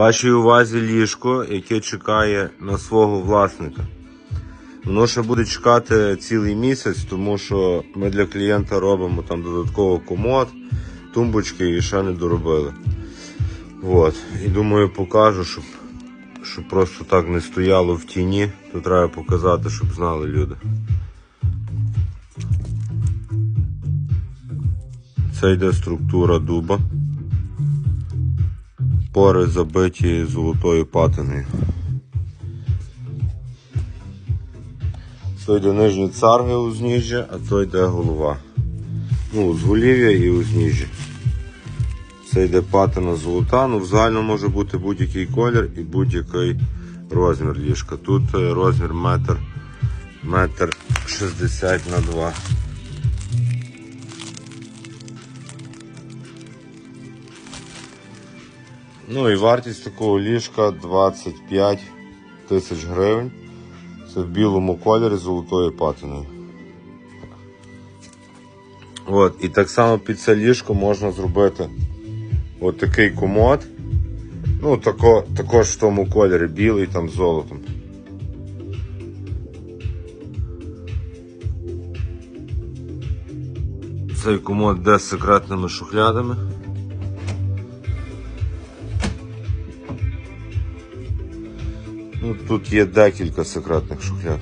Вашій увазі ліжко, яке чекає на свого власника. Воно ще буде чекати цілий місяць, тому що ми для клієнта робимо там додатково комод, тумбочки і ще не доробили. От. І думаю, покажу, щоб, щоб просто так не стояло в тіні, то треба показати, щоб знали люди. Це йде структура дуба. Пори забиті золотою патиною. То йде нижні царги узніжжя, а то йде голова. Ну, узголів'я і узніжжя. Це йде патина золота, ну в загальному може бути будь-який колір і будь-який розмір ліжка. Тут е, розмір метр, метр 60 на 2. Ну і вартість такого ліжка 25 тисяч гривень. Це в білому кольорі з золотою патиною. От, і так само під це ліжко можна зробити от комод. Ну, тако, також в тому кольорі білий там з золотом. Цей комод йде з секретними шухлядами. Ну, тут є декілька секретних шухляд.